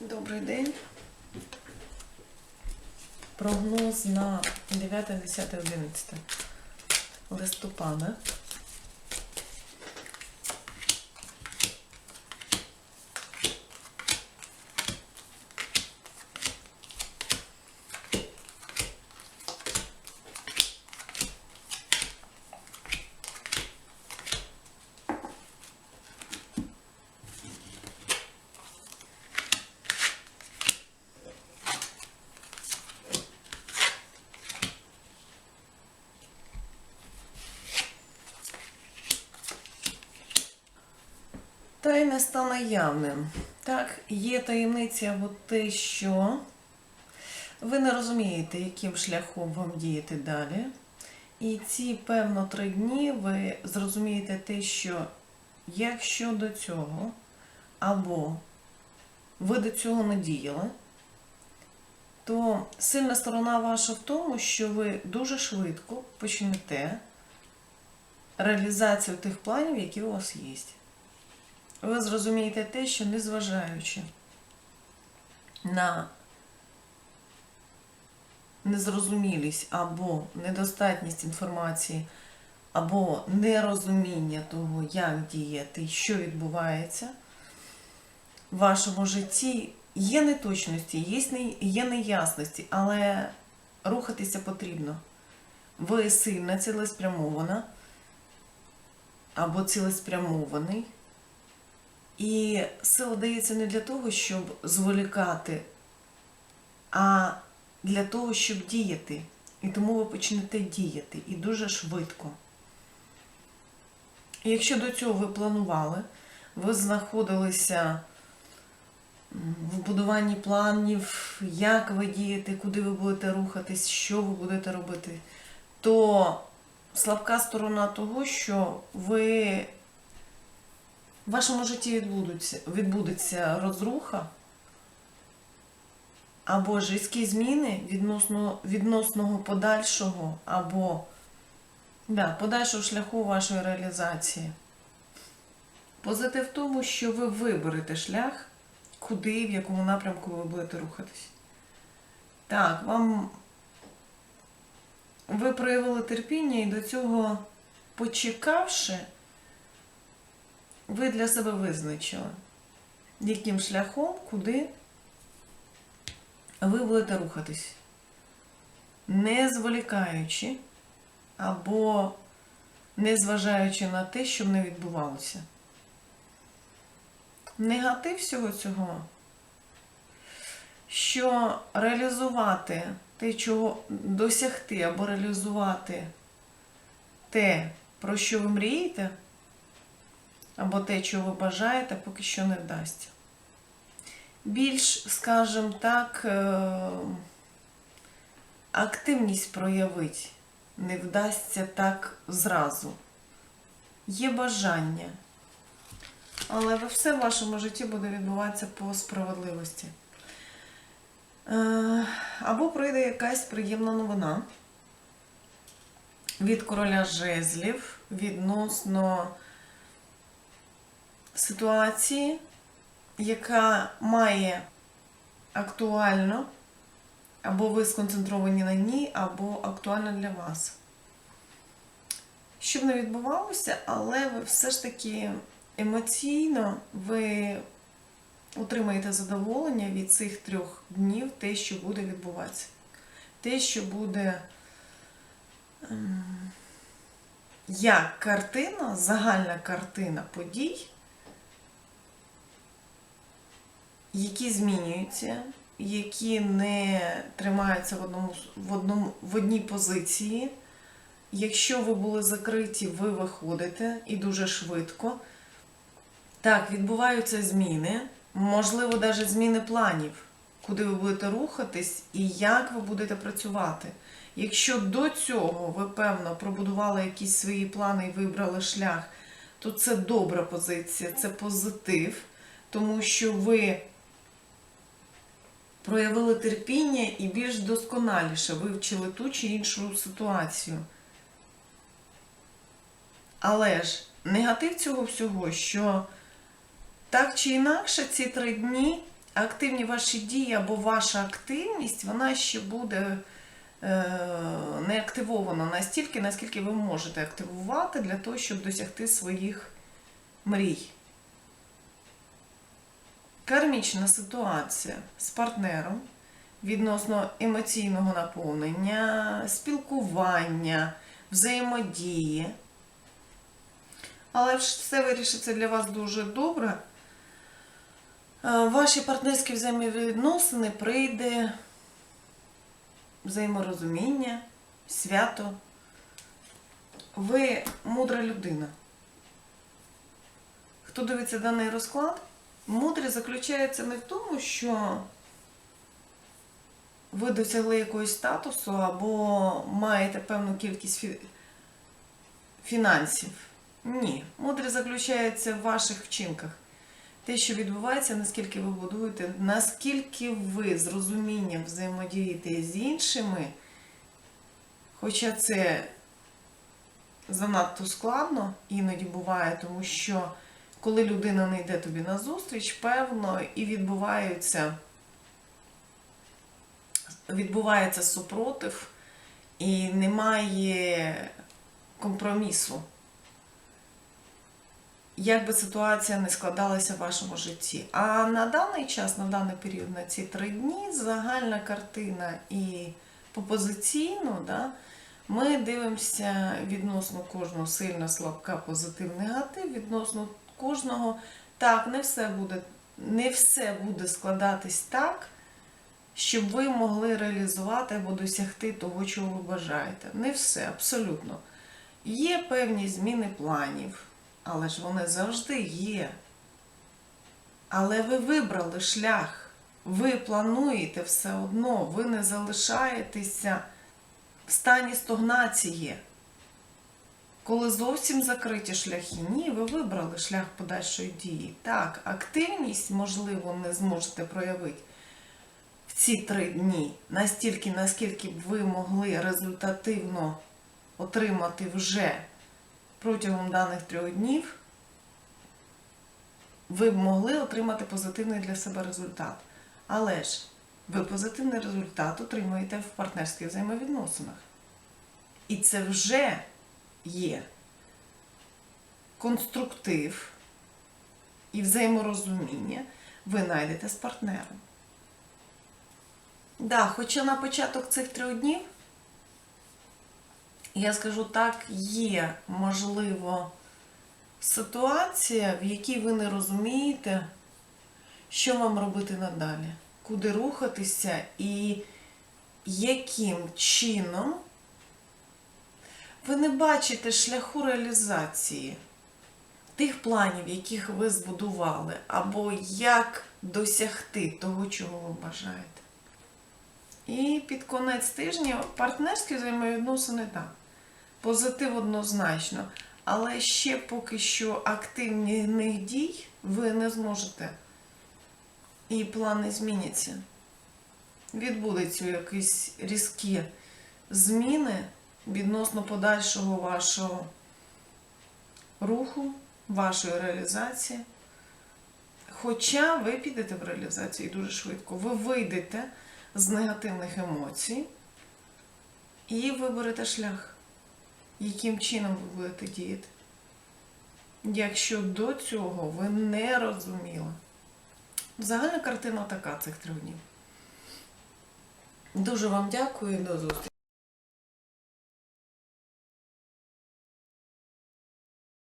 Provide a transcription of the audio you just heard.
Добрий день. Прогноз на 9, 10, 11 листопада. Тайне стане явним. Так, є таємниця або те, що ви не розумієте, яким шляхом вам діяти далі. І ці, певно, три дні ви зрозумієте те, що якщо до цього, або ви до цього не діяли, то сильна сторона ваша в тому, що ви дуже швидко почнете реалізацію тих планів, які у вас є ви зрозумієте те, що незважаючи на незрозумілість або недостатність інформації, або нерозуміння того, як діяти що відбувається в вашому житті, є неточності, є не- є неясності, але рухатися потрібно. Ви сильна, цілеспрямована або цілеспрямований. І сила дається не для того, щоб зволікати, а для того, щоб діяти. І тому ви почнете діяти і дуже швидко. І якщо до цього ви планували, ви знаходилися в будуванні планів, як ви дієте, куди ви будете рухатись, що ви будете робити, то слабка сторона того, що ви в вашому житті відбудуться, відбудеться розруха або ж різкі зміни відносно, відносного подальшого, або да, подальшого шляху вашої реалізації. Позитив в тому, що ви виберете шлях, куди в якому напрямку ви будете рухатись. Так, вам ви проявили терпіння і до цього почекавши ви для себе визначили, яким шляхом, куди ви будете рухатись, не зволікаючи або не зважаючи на те, що не відбувалося. Негатив всього цього, що реалізувати те, чого досягти або реалізувати те, про що ви мрієте, або те, чого ви бажаєте, поки що не вдасться. Більш, скажімо так, е, активність проявити не вдасться так зразу. Є бажання, але все в вашому житті буде відбуватися по справедливості. Е, Або прийде якась приємна новина від короля жезлів відносно ситуації, яка має актуально, або ви сконцентровані на ній, або актуальна для вас. Щоб не відбувалося, але ви все ж таки емоційно ви отримаєте задоволення від цих трьох днів, те, що буде відбуватися. Те, що буде ем, як картина, загальна картина подій, які змінюються, які не тримаються в, одному, в, одному, в одній позиції. Якщо ви були закриті, ви виходите і дуже швидко. Так, відбуваються зміни, можливо, навіть зміни планів, куди ви будете рухатись і як ви будете працювати. Якщо до цього ви, певно, пробудували якісь свої плани і вибрали шлях, то це добра позиція, це позитив, тому що ви проявили терпіння і більш досконаліше вивчили ту чи іншу ситуацію. Але ж негатив цього всього, що так чи інакше ці три дні активні ваші дії або ваша активність, вона ще буде е, не активована настільки, наскільки ви можете активувати для того, щоб досягти своїх мрій. Кармічна ситуація з партнером відносно емоційного наповнення, спілкування, взаємодії. Але все вирішиться для вас дуже добре. Е, Ваші партнерські взаємовідносини прийде взаєморозуміння, свято. Ви мудра людина. Хто дивиться даний розклад, мудрість заключається не в тому, що ви досягли якогось статусу або маєте певну кількість фі- фінансів. Ні. Мудрість заключається в ваших вчинках. Те, що відбувається, наскільки ви будуєте, наскільки ви з розумінням взаємодієте з іншими, хоча це занадто складно іноді буває, тому що коли людина не йде тобі на зустріч, певно, і відбуваються, відбувається супротив, і немає компромісу. Як би ситуація не складалася в вашому житті. А на даний час, на даний період, на ці три дні, загальна картина і попозиційно, да, ми дивимося відносно кожного сильна, слабка, позитив, негатив, відносно кожного. Так, не все буде, не все буде складатись так, щоб ви могли реалізувати або досягти того, чого ви бажаєте. Не все, абсолютно. Є певні зміни планів, але ж вони завжди є. Але ви вибрали шлях, ви плануєте все одно, ви не залишаєтеся в стані стогнації. Коли зовсім закриті шляхи, ні, ви вибрали шлях подальшої дії. Так, активність, можливо, не зможете проявити в ці три дні, настільки, наскільки б ви могли результативно отримати вже протягом даних трьох днів, ви б могли отримати позитивний для себе результат. Але ж ви позитивний результат отримуєте в партнерських взаємовідносинах. І це вже є конструктив і взаєморозуміння ви знайдете з партнером. Да, хоча на початок цих трьох днів, я скажу так, є можливо ситуація, в якій ви не розумієте, що вам робити надалі, куди рухатися і яким чином ви не бачите шляху реалізації тих планів, яких ви збудували, або як досягти того, чого ви бажаєте. І під конець тижня партнерські взаємовідносини так. Позитив однозначно. Але ще поки що активних дій ви не зможете. І плани зміняться. Відбудуться якісь різкі зміни відносно подальшого вашого руху, вашої реалізації. Хоча ви підете в реалізацію дуже швидко, ви вийдете з негативних емоцій і виберете шлях, яким чином ви будете діяти. Якщо до цього ви не розуміли. Загальна картина така цих трьох днів. Дуже вам дякую і до зустрічі.